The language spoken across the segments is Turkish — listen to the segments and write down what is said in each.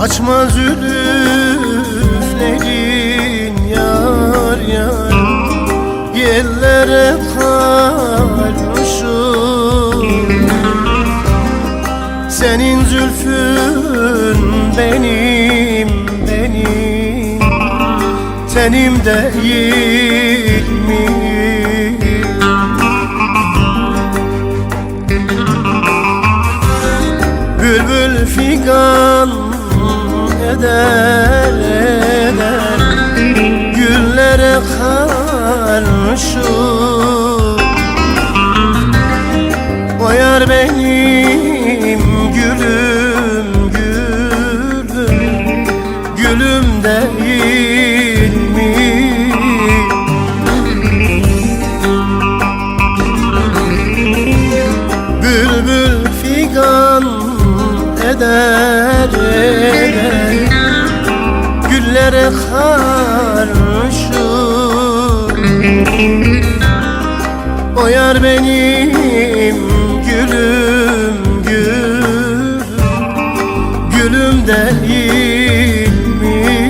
Açma zülüflerin yar yar? Yerlere karmışım Senin zülfün benim benim. Tenim değil mi? Bülbül figan eder eder. Güllere karşı O yar benim gülüm gülüm. Gülüm Güllere karşı O yar benim gülüm gülüm Gülüm değil mi?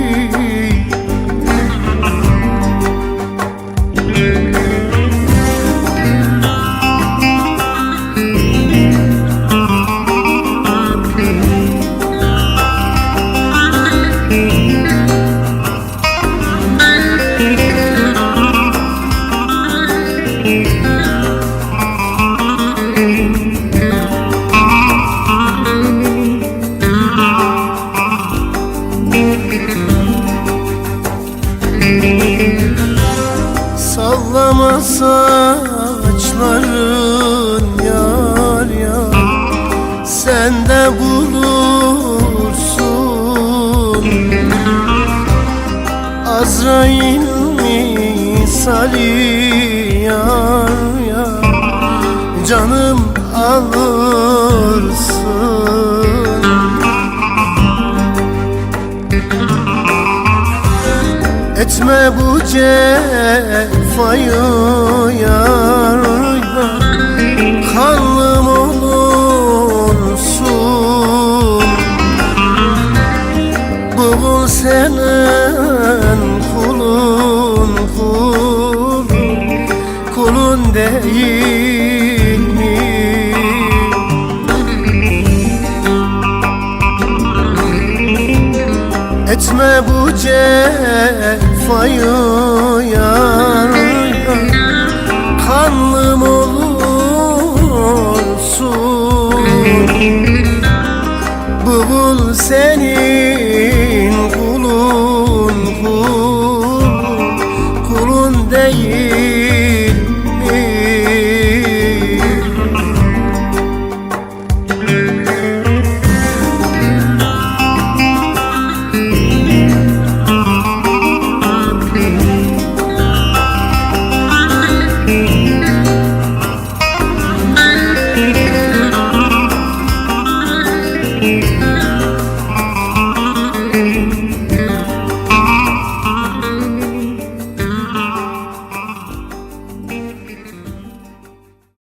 Sallama saçların yar yar. Sen de bulursun. Azrail misali yar yar. Canım alırsın Etme bu cefayı yar yar olursun. Bu kul senin kulun kulun Kulun değil Etme bu cefayı yar Kanlım olursun Bu kul senin kulun